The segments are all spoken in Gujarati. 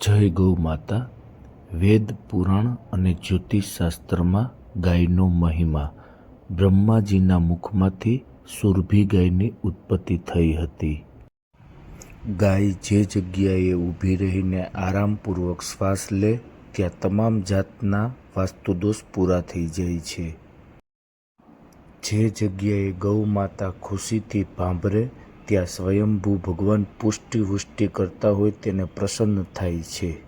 જય ગૌ માતા, વેદ, પુરાણ અને જ્યોતિષશાસ્ત્રમાં ગાયનો મહિમા બ્રહ્માજીના મુખમાંથી સુરભી ગાયની ઉત્પત્તિ થઈ હતી. ગાય જે જગ્યાએ ઊભી રહીને આરામપૂર્વક શ્વાસ લે, ત્યાં તમામ જાતના વાસ્તુદોષ પૂરા થઈ જાય છે. જે જગ્યાએ ગૌ માતા ખુશીથી ભાંભરે ત્યાં સ્વયંભૂ ભગવાન પુષ્ટિ વૃષ્ટિ કરતા હોય તેને પ્રસન્ન થાય છે.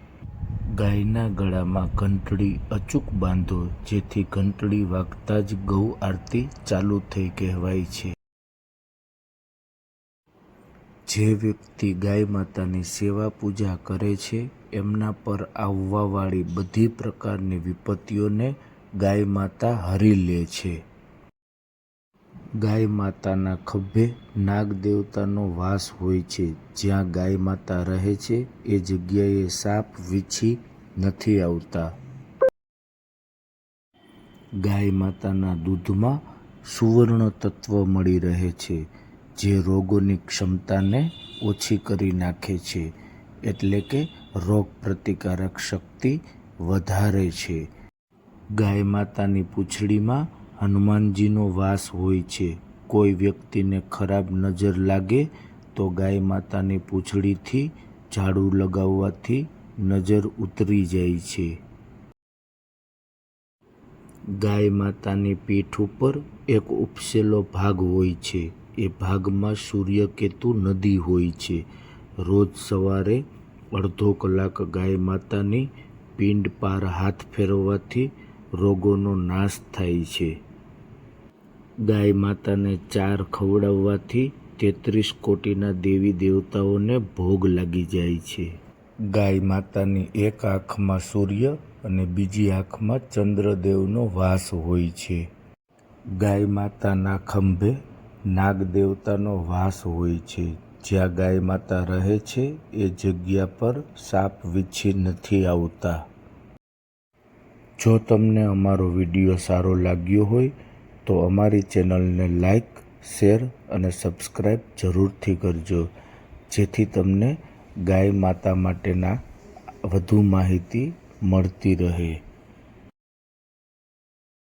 ગાયના ગળામાં ઘંટડી અચૂક બાંધો, જેથી ઘંટડી વાગતા જ ગૌ આરતી ચાલુ થઈ કહેવાય છે. જે વ્યક્તિ ગાય માતાની સેવા પૂજા કરે છે, એમના પર આવવાવાળી બધી પ્રકારની વિપત્તિઓને ગાય માતા હરી લે છે. ગાય માતાના ખભે નાગ દેવતાનો વાસ હોય છે. જ્યાં ગાય માતા રહે છે, એ જગ્યાએ સાપ વીછી નથી આવતા. ગાય માતાના દૂધમાં સુવર્ણ તત્વ મળી રહે છે, જે રોગોની ક્ષમતાને ઓછી કરી નાખે છે, એટલે કે રોગ પ્રતિકારક શક્તિ વધારે છે. ગાય માતાની પૂંછડીમાં હનુમાનજીનો વાસ હોય છે. કોઈ વ્યક્તિને ખરાબ નજર લાગે તો ગાય માતાની પૂંછડીથી ઝાડુ લગાવવાથી નજર ઉતરી જાય છે. ગાય માતાની પીઠ ઉપર એક ઉપસેલો ભાગ હોય છે. એ ભાગમાં સૂર્યકેતુ નદી હોય છે. રોજ સવારે અડધો કલાક ગાય માતાની પિંડ પાર હાથ ફેરવવાથી રોગોનો નાશ થાય છે. ગાય માતાને ચાર ખવડાવવાથી તેત્રીસ કોટીના દેવી દેવતાઓને ભોગ લાગી જાય છે. ગાય માતાની એક આંખમાં સૂર્ય અને બીજી આંખમાં ચંદ્રદેવનો વાસ હોય છે. ગાય માતાના ખંભે નાગ દેવતાનો વાસ હોય છે. જ્યાં ગાય માતા રહે છે, એ જગ્યા પર સાપ વીછી નથી આવતા. જો તમને અમારો વીડિયો સારો લાગ્યો હોય તો અમારી ચેનલને લાઇક શેર અને સબસ્ક્રાઈબ જરૂરથી કરજો, જેથી તમને ગાય માતા માટેના વધુ માહિતી મળતી રહે.